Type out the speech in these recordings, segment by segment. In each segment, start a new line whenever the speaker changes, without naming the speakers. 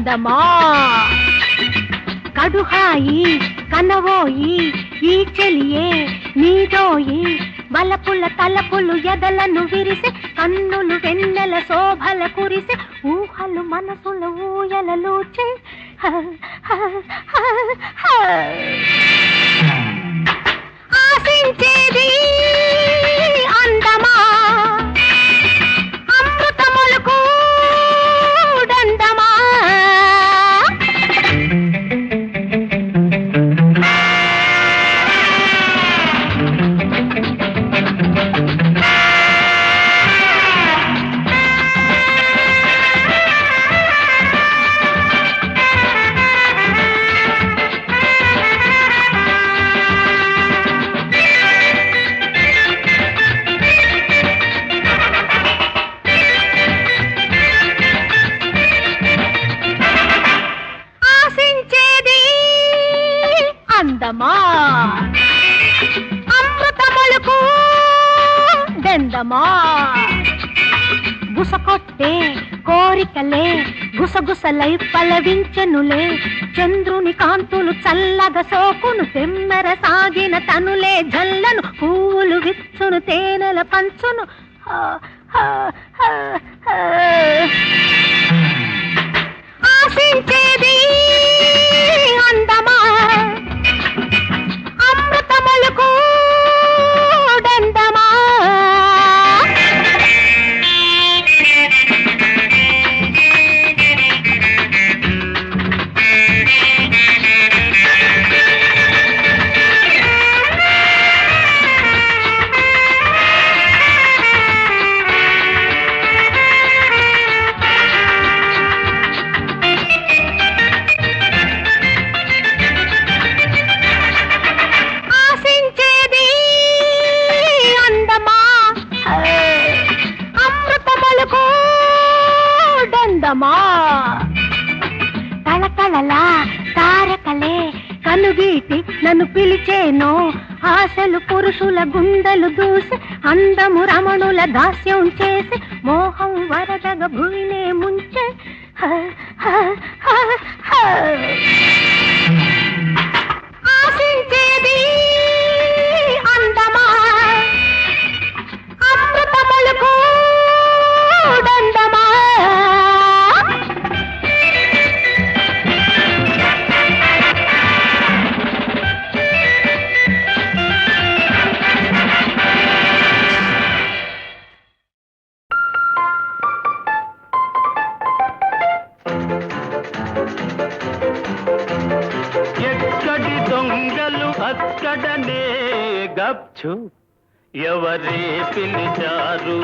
అందమా కడుహాయి కనవోయి ఈ చెలియే నీదోయి వలపుల తలపులు ఎదలను విరిసి కన్నులు వెన్నెల శోభల కురిసి ఊహలు మనసుల ఊయలలు చే హ, హ, హ. ఆశించేది గుసగుసలై పలవించనులే చంద్రుని కాంతులు చల్లగా సోకును తెమ్మెర సాగిన తనులే జల్లను పూలు విచ్చును తేనెల పంచును. హా, హా, హా, పురుషుల గుండెలు దూసి అందము రమణుల దాస్యం చేసి మోహం వరదగ భూమినే ముంచే
ఎవరే పిలిచారు?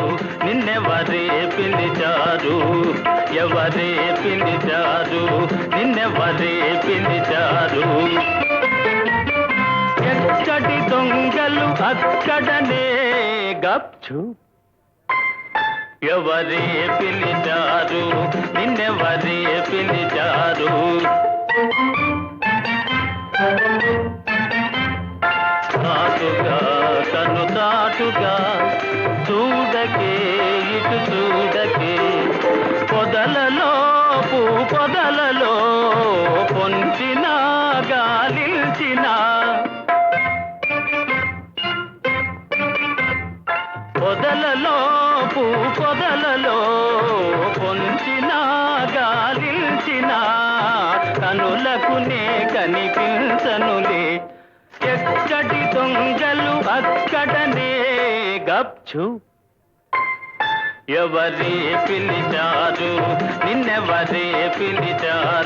నిన్నెవరే పిలిచారు? ఎవరే పిలిచారు? నిన్నెవరే పిలిచారు? ఎక్కడి దొంగలు అక్కడనే గప్చు. ఎవరే పిలిచారు? నిన్నెవరే పిలి గప్చు ఎవరే పిలిచారు? నిన్నెవరే పిలిచారు?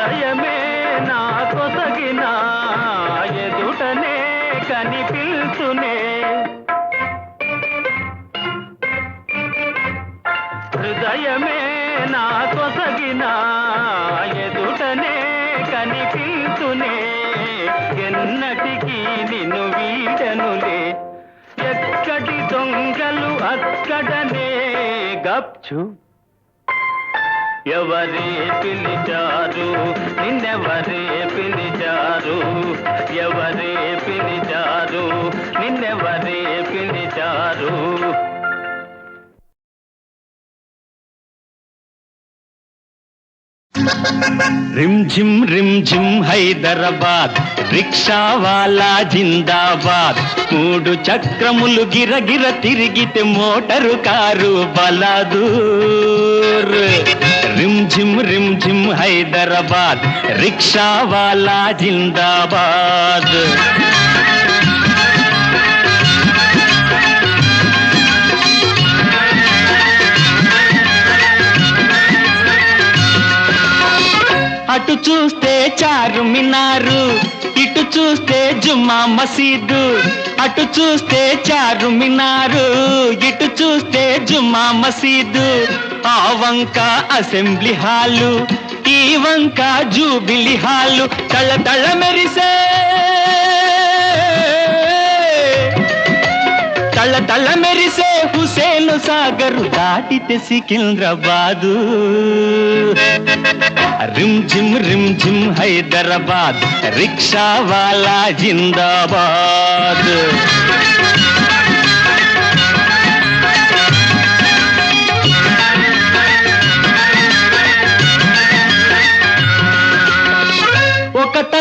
హృదయమే నా కొసగిన ఎదుటనే కనిపిల్చునే. హృదయమే నా కొసగిన ఎదుటనే కనిపిల్చునే. ఎన్నటికీ నిన్ను వీడనులే. ఎక్కడి దొంగలు అక్కడనే గప్చు. ఎవరే పిలిచారు? నిన్నెవరే పిలిచారు? ఎవరే పిలిచారు? నిన్నెవరే పిలిచారు? రిమ్ జిమ్ రిమ్ జిమ్ హైదరాబాద్ రిక్షావాలా జిందాబాద్. మూడు చక్రములు గిరగిర తిరిగితే మోటరు కారు బలాదూర్ రిమ్ ఝిమ్ రిమ్ ఝిమ్ హైదరాబాద్. రిక్షా వాలా జిందాబాద్. అటు చూస్తే చారు మినారు ఇటు చూస్తే జుమ్మా మసీదు. అటు చూస్తే చారు మినారు ఇటు చూస్తే జుమ్మా మసీదు. ఆ వంక అసెంబ్లీ హాలు ఈ వంక జూబిలీ హాలు తళ తళ మెరిసే. తళ్ళ తళ్ళ మెరిసే హుసేను సాగరు దాటితే సికింద్రాబాదు. రిమ్ జిమ్ రిమ్ జిమ్ హైదరాబాద్ రిక్షా వాలా జిందాబాద్.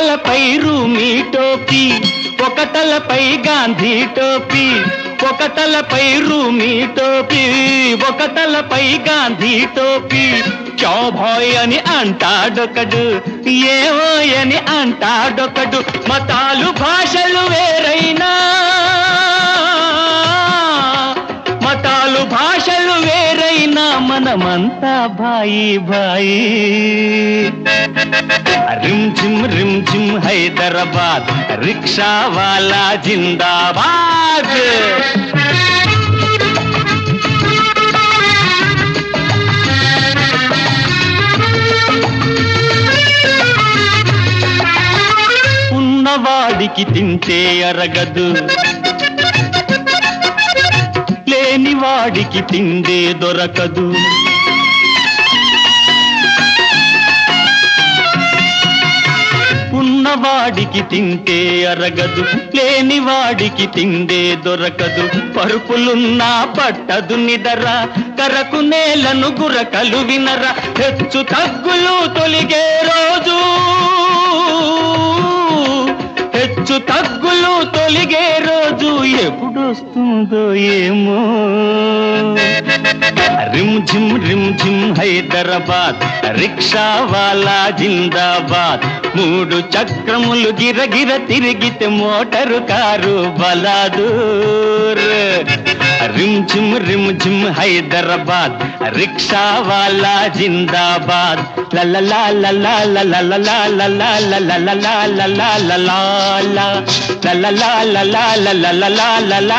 తలపై రూమీ టోపీ ఒక తలపై గాంధీ టోపీ ఒక తలపై రూమీ టోపీ ఒక తలపై గాంధీ టోపీ. చౌభాయ్ అని అంటాడొకడు ఏవో అని అంటాడొకడు మతాలు భాషలు వేరైనా. మనమంతా భాయి భాయి. రిమ్ జిమ్ రిమ్ జిమ్ హైదరాబాద్ రిక్షా వాలా జిందాబాద్. ఉన్నవాడికి తింటే అరగదు. లేని వాడికి తిండే దొరకదు. ఉన్నవాడికి తింటే అరగదు లేని వాడికి తిండే దొరకదు. పరుపులున్నా పట్టదు నిదర కరకు నేలను గురకలు వినర. హెచ్చు తగ్గులు తొలిగే రోజు. హెచ్చు తగ్గులు తొలిగే వస్తుందో ఏమో రిమ్ జిమ్ రిమ్ జిమ్ హైదరాబాద్ రిక్షా వాలా జిందాబాద్ మూడు చక్రములు గిరగిర తిరిగితే మోటరు కారు బలాదూర్ రిమ్ జిమ్ రిమ్ జిమ్ హైదరాబాద్ రిక్షా వాలా జిందాబాద్ లలలా లలా లలా లలా లలా లలా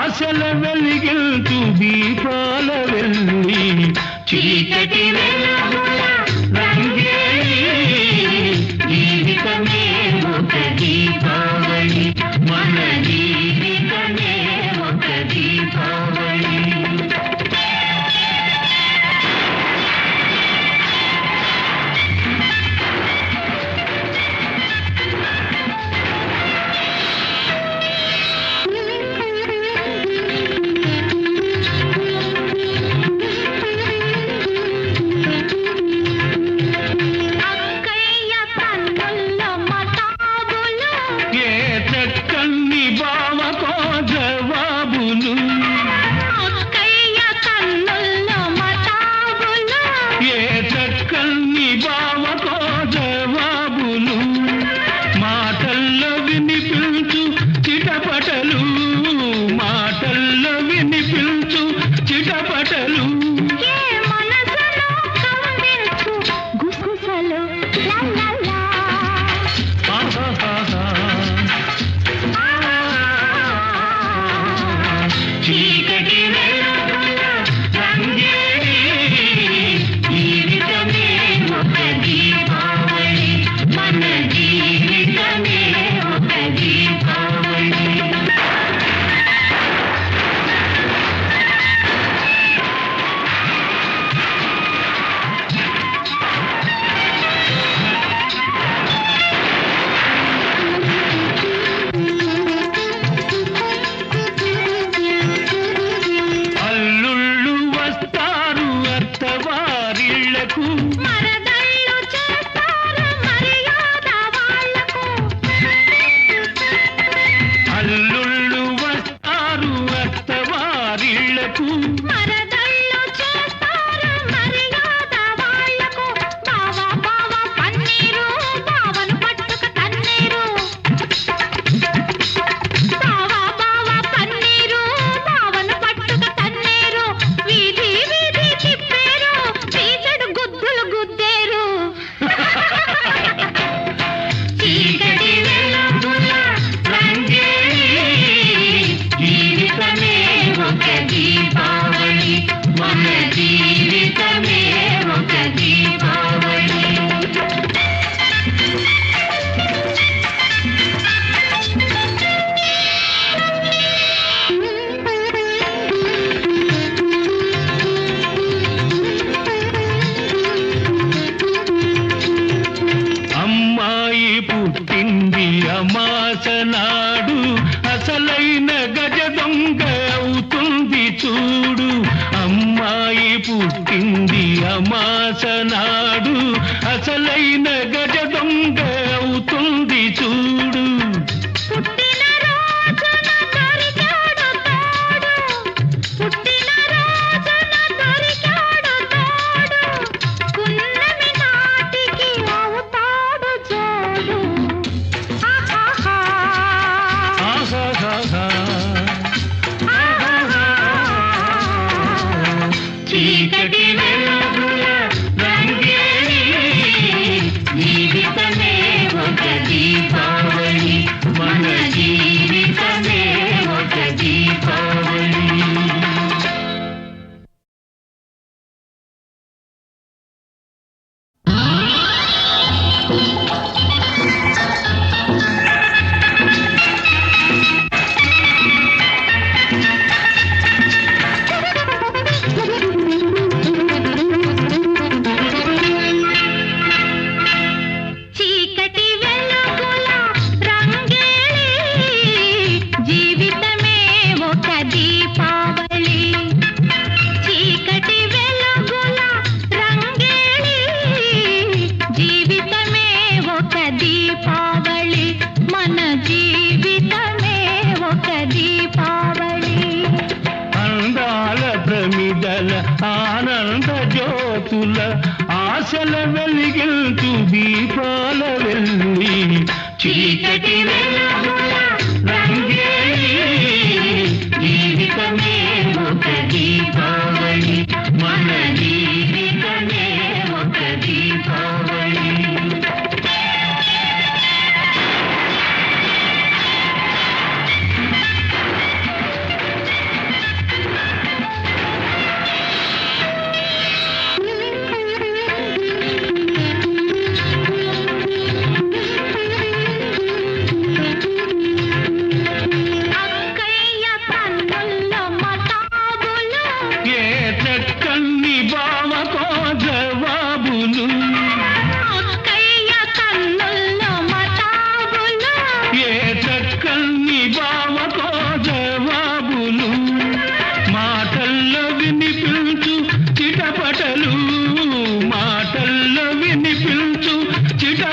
ఆశల వెలిగించు దీపాల వెళ్ళి చీకటి వెలుగుల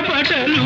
చిటపటలు